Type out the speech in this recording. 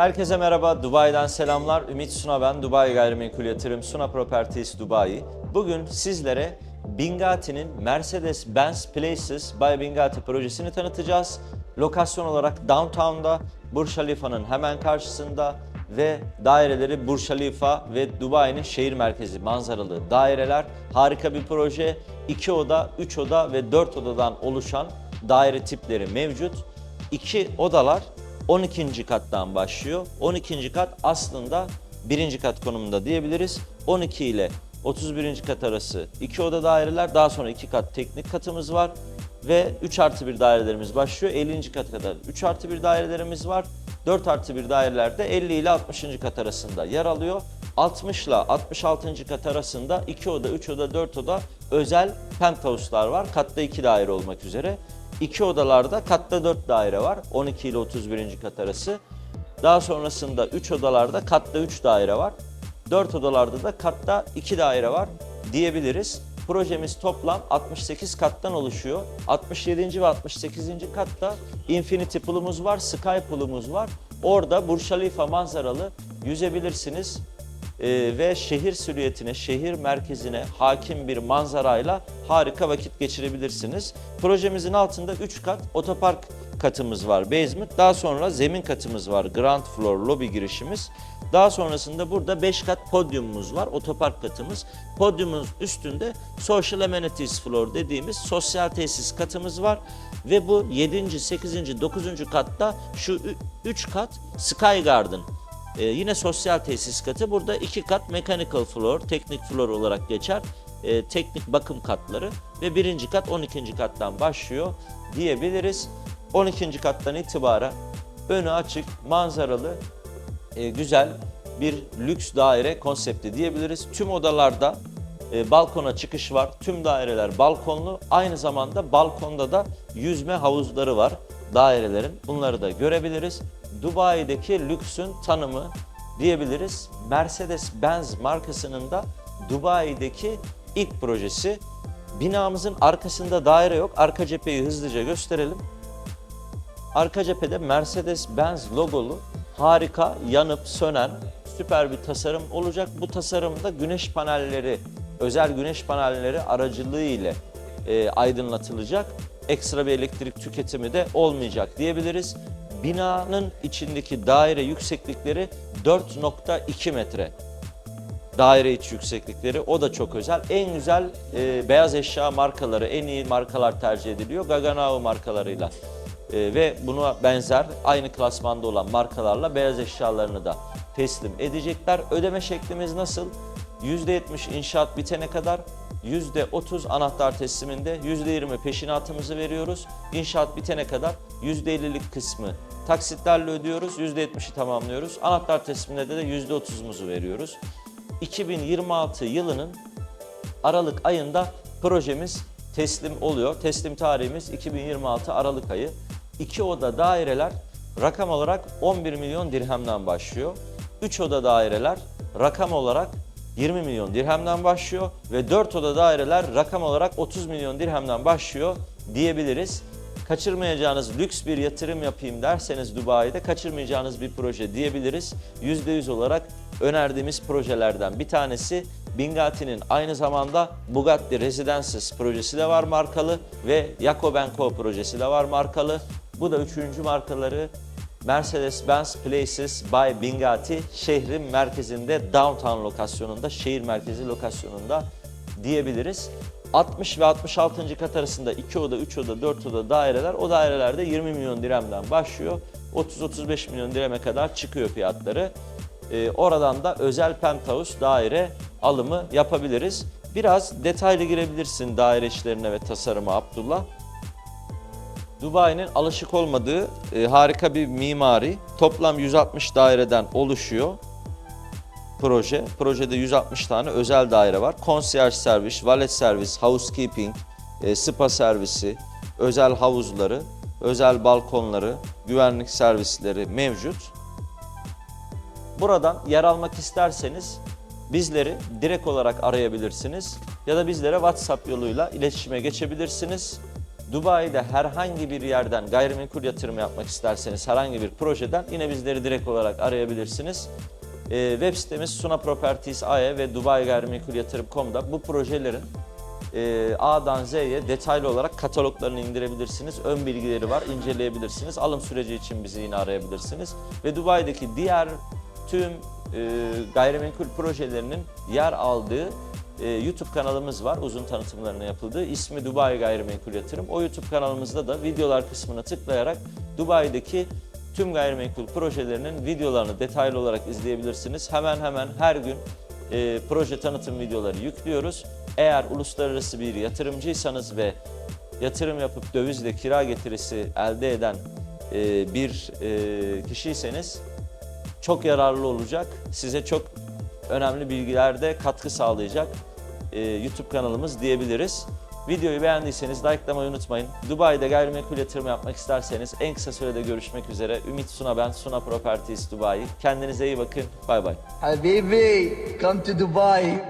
Herkese merhaba, Dubai'den selamlar. Ümit Suna ben, Dubai Gayrimenkul Yatırım, Suna Properties Dubai. Bugün sizlere Bingatti'nin Mercedes-Benz Places by Bingatti projesini tanıtacağız. Lokasyon olarak Downtown'da, Burj Khalifa'nın hemen karşısında ve daireleri Burj Khalifa ve Dubai'nin şehir merkezi manzaralı daireler. Harika bir proje. 2 oda, 3 oda ve 4 odadan oluşan daire tipleri mevcut. İki odalar 12. kattan başlıyor. 12. kat aslında 1. kat konumunda diyebiliriz. 12 ile 31. kat arası 2 oda daireler. Daha sonra 2 kat teknik katımız var. Ve 3 artı 1 dairelerimiz başlıyor. 50. kat kadar 3 artı 1 dairelerimiz var. 4 artı 1 dairelerde 50 ile 60. kat arasında yer alıyor. 60 ile 66. kat arasında 2 oda, 3 oda, 4 oda özel penthouse'lar var. Katta 2 daire olmak üzere. İki odalarda katta 4 daire var. 12 ile 31. kat arası. Daha sonrasında 3 odalarda katta 3 daire var. 4 odalarda da katta 2 daire var diyebiliriz. Projemiz toplam 68 kattan oluşuyor. 67. ve 68. katta Infinity Pool'umuz var, Sky Pool'umuz var. Orada Burj Khalifa manzaralı yüzebilirsiniz. Ee, ve şehir silüetine, şehir merkezine hakim bir manzarayla harika vakit geçirebilirsiniz. Projemizin altında 3 kat otopark katımız var, basement. Daha sonra zemin katımız var, ground floor lobby girişimiz. Daha sonrasında burada 5 kat podyumumuz var, otopark katımız. Podyumun üstünde social amenities floor dediğimiz sosyal tesis katımız var. Ve bu 7. 8. 9. katta şu 3 kat Sky Garden ee, yine sosyal tesis katı. Burada iki kat mechanical floor, teknik floor olarak geçer. Ee, teknik bakım katları ve birinci kat 12. kattan başlıyor diyebiliriz. 12. kattan itibaren önü açık, manzaralı, e, güzel bir lüks daire konsepti diyebiliriz. Tüm odalarda e, balkona çıkış var. Tüm daireler balkonlu. Aynı zamanda balkonda da yüzme havuzları var dairelerin. Bunları da görebiliriz. Dubai'deki lüksün tanımı diyebiliriz. Mercedes-Benz markasının da Dubai'deki ilk projesi. Binamızın arkasında daire yok. Arka cepheyi hızlıca gösterelim. Arka cephede Mercedes-Benz logolu harika yanıp sönen süper bir tasarım olacak. Bu tasarımda güneş panelleri, özel güneş panelleri aracılığı ile e, aydınlatılacak. Ekstra bir elektrik tüketimi de olmayacak diyebiliriz. Binanın içindeki daire yükseklikleri 4.2 metre daire içi yükseklikleri o da çok özel. En güzel e, beyaz eşya markaları, en iyi markalar tercih ediliyor. Gaggenau markalarıyla e, ve buna benzer aynı klasmanda olan markalarla beyaz eşyalarını da teslim edecekler. Ödeme şeklimiz nasıl? %70 inşaat bitene kadar %30 anahtar tesliminde, %20 peşinatımızı veriyoruz. İnşaat bitene kadar %50'lik kısmı taksitlerle ödüyoruz, %70'i tamamlıyoruz. Anahtar tesliminde de %30'umuzu veriyoruz. 2026 yılının Aralık ayında projemiz teslim oluyor. Teslim tarihimiz 2026 Aralık ayı. İki oda daireler rakam olarak 11 milyon dirhemden başlıyor. 3 oda daireler rakam olarak 20 milyon dirhemden başlıyor ve 4 oda daireler rakam olarak 30 milyon dirhemden başlıyor diyebiliriz. Kaçırmayacağınız lüks bir yatırım yapayım derseniz Dubai'de kaçırmayacağınız bir proje diyebiliriz. %100 olarak önerdiğimiz projelerden bir tanesi Bingatti'nin aynı zamanda Bugatti Residences projesi de var markalı ve Jacob Co projesi de var markalı. Bu da üçüncü markaları Mercedes-Benz Places by Bingatti şehrin merkezinde downtown lokasyonunda, şehir merkezi lokasyonunda diyebiliriz. 60 ve 66. kat arasında 2 oda, 3 oda, 4 oda daireler. O dairelerde 20 milyon dirhemden başlıyor. 30-35 milyon dirheme kadar çıkıyor fiyatları. Ee, oradan da özel penthouse daire alımı yapabiliriz. Biraz detaylı girebilirsin daire işlerine ve tasarıma Abdullah. Dubai'nin alışık olmadığı e, harika bir mimari. Toplam 160 daireden oluşuyor proje. Projede 160 tane özel daire var. Concierge servis, valet servis, housekeeping, e, spa servisi, özel havuzları, özel balkonları, güvenlik servisleri mevcut. Buradan yer almak isterseniz bizleri direkt olarak arayabilirsiniz ya da bizlere WhatsApp yoluyla iletişime geçebilirsiniz. Dubai'de herhangi bir yerden gayrimenkul yatırımı yapmak isterseniz herhangi bir projeden yine bizleri direkt olarak arayabilirsiniz. Ee, web sitemiz Suna Properties AE ve Dubai Gayrimenkul Yatırım.com'da bu projelerin e, A'dan Z'ye detaylı olarak kataloglarını indirebilirsiniz. Ön bilgileri var, inceleyebilirsiniz. Alım süreci için bizi yine arayabilirsiniz. Ve Dubai'deki diğer tüm e, gayrimenkul projelerinin yer aldığı e, YouTube kanalımız var. Uzun tanıtımlarının yapıldığı. İsmi Dubai Gayrimenkul Yatırım. O YouTube kanalımızda da videolar kısmına tıklayarak Dubai'deki tüm gayrimenkul projelerinin videolarını detaylı olarak izleyebilirsiniz. Hemen hemen her gün e, proje tanıtım videoları yüklüyoruz. Eğer uluslararası bir yatırımcıysanız ve yatırım yapıp dövizle kira getirisi elde eden e, bir e, kişiyseniz çok yararlı olacak. Size çok önemli bilgilerde katkı sağlayacak e, YouTube kanalımız diyebiliriz. Videoyu beğendiyseniz likelamayı unutmayın. Dubai'de gayrimenkul yatırımı yapmak isterseniz en kısa sürede görüşmek üzere. Ümit Suna ben, Suna Properties Dubai. Kendinize iyi bakın. Bay bay. Habibi, come to Dubai.